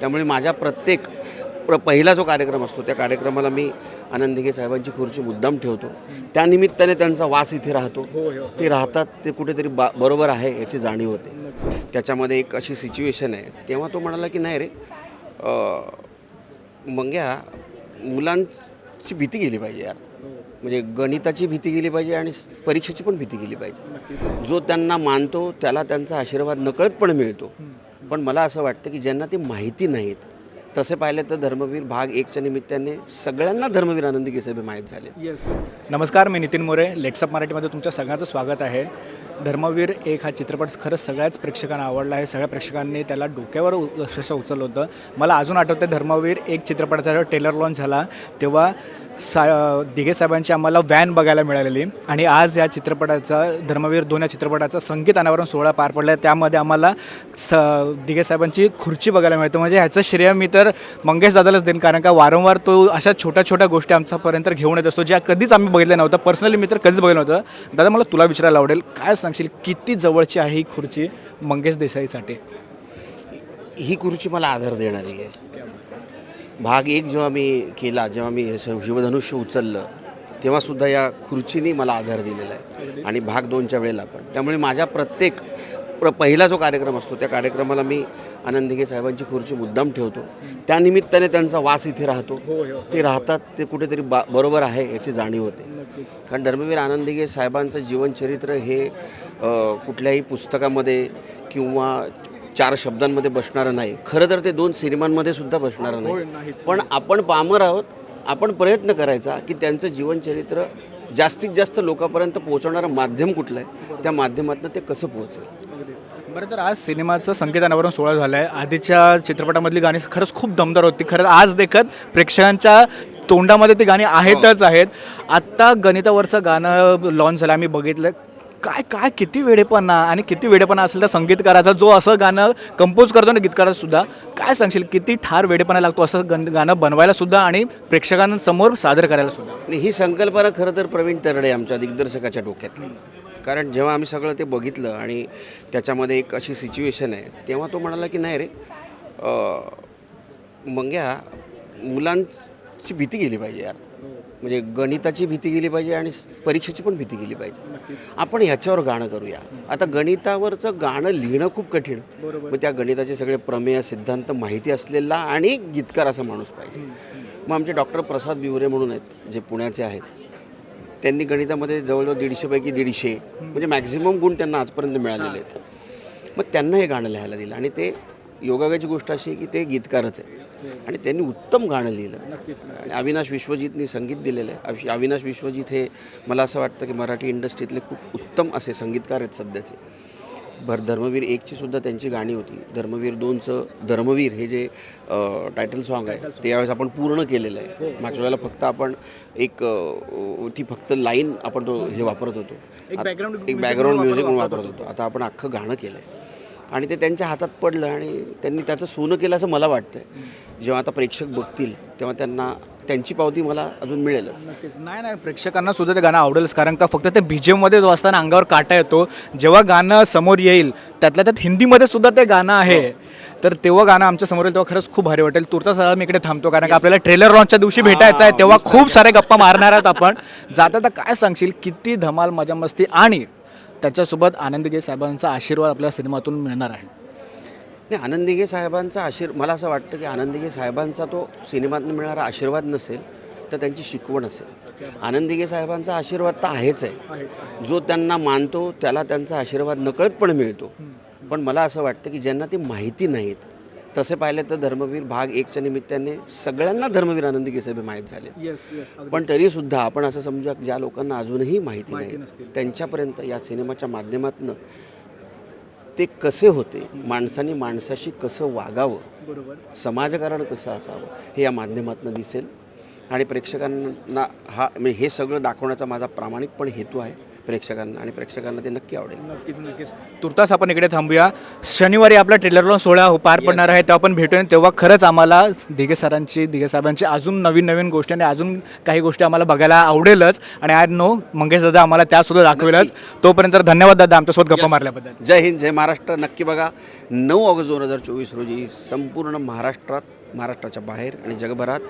त्यामुळे माझ्या प्रत्येक प्र पहिला जो कार्यक्रम असतो त्या कार्यक्रमाला मी आनंद दिघे साहेबांची खुर्ची मुद्दाम ठेवतो. त्यानिमित्ताने त्यांचा वास इथे राहतो. ते राहतात ते कुठेतरी बा बरोबर आहे याची जाणीव होते. त्याच्यामध्ये एक अशी सिच्युएशन आहे. तेव्हा तो म्हणाला की नाही रे मंग्या मुलांची भीती गेली पाहिजे यार. म्हणजे गणिताची भीती गेली पाहिजे आणि परीक्षेची पण भीती गेली पाहिजे. जो त्यांना मानतो त्याला त्यांचा आशीर्वाद नकळतपणे मिळतो. पण मला असं वाटतं की ज्यांना ते माहिती नाहीत तसे पाहिले तर धर्मवीर भाग एकच्या निमित्ताने सगळ्यांना धर्मवीर आनंदी केसबे माहीत झाले. येस नमस्कार मी नितीन मोरे. लेट्सअप मराठीमध्ये तुमच्या सगळ्यांचं स्वागत आहे. धर्मवीर एक हा चित्रपट खरंच सगळ्याच प्रेक्षकांना आवडला आहे. सगळ्या प्रेक्षकांनी त्याला डोक्यावर अक्षरशः उचललं होतं. मला अजून आठवतं धर्मवीर एक चित्रपटाचा टेलर लॉन्च झाला तेव्हा सा दिघे साहेबांची आम्हाला व्हॅन बघायला मिळालेली. आणि आज या चित्रपटाचा धर्मवीर दोन या चित्रपटाचा संगीत अनावरण सोहळा पार पडला आहे त्यामध्ये आम्हाला स दिघे साहेबांची खुर्ची बघायला मिळते. म्हणजे ह्याचं श्रेय मी तर मंगेश दादालाच देईन कारण का वारंवार तो अशा छोट्या छोट्या गोष्टी आमच्यापर्यंत घेऊन येत असतो ज्या कधीच आम्ही बघितल्या नव्हतं पर्सनली मी तर कधीच बघितलं नव्हतं. दादा मला तुला विचारायला आवडेल काय सांग सांगशील किती जवळची आहे ही खुर्ची मंगेश देसाईसाठी? ही खुर्ची मला आधार देणारी आहे. भाग एक जेव्हा मी केला जेव्हा मी श- शिवधनुष्य उचललं तेव्हासुद्धा या खुर्चीने मला आधार दिलेला आहे. आणि भाग दोनच्या वेळेला पण. त्यामुळे माझ्या प्रत्येक प्र पहिला जो कार्यक्रम असतो त्या कार्यक्रमाला मी आनंद दिघे साहेबांची खुर्ची मुद्दाम ठेवतो. त्यानिमित्ताने त्यांचा वास इथे राहतो. ते राहतात ते कुठेतरी बा बरोबर आहे याची जाणीव होते. कारण धर्मवीर आनंद दिघे साहेबांचं जीवनचरित्र हे कुठल्याही पुस्तकामध्ये किंवा चार शब्दांमध्ये बसणारं नाही. खरं तर ते दोन सिनेमांमध्ये सुद्धा बसणारं नाही. पण आपण पामर आहोत आपण प्रयत्न करायचा की त्यांचं जीवनचरित्र जास्तीत जास्त लोकांपर्यंत पोहोचवणारं माध्यम कुठलं आहे त्या माध्यमातून ते कसं पोहोचेल? बरं तर आज सिनेमाचं संगीत अनावरण सोहळा झाला आहे आधीच्या चित्रपटामधली गाणी खरंच खूप दमदार होती. खरंच आज देखत प्रेक्षकांच्या तोंडामध्ये ती गाणी आहेतच आहेत. आत्ता गणितावरचं गाणं लॉन्च झालं. आम्ही बघितलं. काय काय किती वेडेपणा आणि किती वेडेपणा असेल त्या संगीतकाराचा जो असं गाणं कंपोज करतो ना गीतकाराचा सुद्धा. काय सांगशील किती ठार वेडेपणा लागतो असं गण गाणं बनवायला सुद्धा आणि प्रेक्षकांसमोर सादर करायला सुद्धा. ही संकल्पना खरं तर प्रवीण तरडे आमच्या दिग्दर्शकाच्या डोक्यातली. कारण जेव्हा आम्ही सगळं ते बघितलं आणि त्याच्यामध्ये एक अशी सिच्युएशन आहे तेव्हा तो म्हणाला की नाही रे मंग्या मुलांची भीती गेली पाहिजे यार. म्हणजे गणिताची भीती गेली पाहिजे आणि परीक्षेची पण भीती गेली पाहिजे. आपण ह्याच्यावर गाणं करूया. आता गणितावरचं गाणं लिहिणं खूप कठीण. मग त्या गणिताचे सगळे प्रमेय सिद्धांत माहिती असलेला आणि गीतकार असा माणूस पाहिजे. मग आमचे डॉक्टर प्रसाद बिवरे म्हणून आहेत जे पुण्याचे आहेत. त्यांनी गणितामध्ये जवळजवळ दीडशेपैकी दीडशे म्हणजे मॅक्झिमम गुण त्यांना आजपर्यंत मिळालेले आहेत. मग त्यांना हे गाणं लिहायला दिलं आणि ते योगाची गोष्ट अशी की ते गीतकारच आहेत. आणि त्यांनी उत्तम गाणं लिहिलं. आणि अविनाश विश्वजितनी संगीत दिलेलं आहे. अवि- अविनाश विश्वजित हे मला असं वाटतं की मराठी इंडस्ट्रीतले खूप उत्तम असे संगीतकार आहेत सध्याचे. भर धर्मवीर एकची सुद्धा त्यांची गाणी होती. धर्मवीर दोनचं धर्मवीर हे जे टायटल सॉन्ग आहे ते यावेळेस आपण पूर्ण केलेलं आहे. मागच्या वेळेला फक्त आपण एक ती फक्त लाईन आपण तो हे वापरत होतो. एक बॅकग्राऊंड म्युझिक म्हणून वापरत होतो. आता आपण अख्खं गाणं केलं आहे आणि ते त्यांच्या हातात पडलं आणि त्यांनी त्याचं सोनं केलं असं मला वाटतंय. जेव्हा आता प्रेक्षक बघतील तेव्हा त्यांना त्यांची पावती मला अजून मिळेलच. नक्कीच. नाही नाही प्रेक्षकांना सुद्धा ते गाणं आवडेलच कारण का फक्त ते बीजेमध्ये जो असताना अंगावर काटा येतो जेव्हा गाणं समोर येईल त्यातल्या त्यात हिंदीमध्ये सुद्धा ते गाणं आहे. तर तेव्हा गाणं आमच्यासमोर येईल तेव्हा खरंच खूप भारी वाटेल. तुर्तास मी इकडे थांबतो कारण का आपल्याला ट्रेलर लॉन्चच्या दिवशी भेटायचं आहे तेव्हा खूप सारे गप्पा मारणार आहोत आपण. जाता तर काय सांगशील? किती धमाल मजा मस्ती आणि त्याच्यासोबत आनंदगे साहेबांचा आशीर्वाद आपल्या सिनेमातून मिळणार आहे. नाही आनंदिगे साहेबांचा आशीर् मला असं वाटतं की आनंदिगे साहेबांचा तो सिनेमातून मिळणारा आशीर्वाद नसेल तर त्यांची शिकवण असेल. आनंदिगे साहेबांचा आशीर्वाद तर आहेच आहे. जो त्यांना मानतो त्याला त्यांचा आशीर्वाद नकळतपणे मिळतो. पण मला असं वाटतं की ज्यांना ते माहिती नाहीत तसे पाहिले तर धर्मवीर भाग एकच्या निमित्ताने सगळ्यांना धर्मवीर आनंदी केसबे माहीत झाले. पण तरीसुद्धा आपण असं समजूया की ज्या लोकांना अजूनही माहिती नाही त्यांच्यापर्यंत या सिनेमाच्या माध्यमातून ते कसे होते माणसाने माणसाशी कसं वागावं बरोबर. समाजकारण कसं असावं हे या माध्यमातून दिसेल. आणि प्रेक्षकांना हा म्हणजे हे सगळं दाखवण्याचा माझा प्रामाणिकपणे हेतू आहे. प्रेक्षकांना आणि प्रेक्षकांना ते नक्की आवडेल. नक्कीच नक्कीच. तुर्तास आपण इकडे थांबूया. शनिवारी आपला ट्रेलर सोहळा हो- पार पडणार आहे तेव्हा आपण भेटूया. तेव्हा खरंच आम्हाला दिघे सरांची दिघे साहेबांची अजून नवीन नवीन गोष्टी आणि अजून काही गोष्टी आम्हाला बघायला आवडेलच. आणि आज नो मंगेश दादा आम्हाला त्यासुद्धा दाखवेलच. तोपर्यंत धन्यवाद दादा आमच्यासोबत गप्पा मारल्याबद्दल. जय हिंद जय महाराष्ट्र. नक्की बघा नऊ ऑगस्ट दोन हजार चोवीस रोजी संपूर्ण महाराष्ट्रात महाराष्ट्राच्या बाहेर आणि जगभरात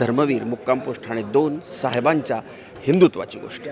धर्मवीर मुक्काम पोस्ट ठाणे दोन साहेबांच्या हिंदुत्वाची गोष्ट.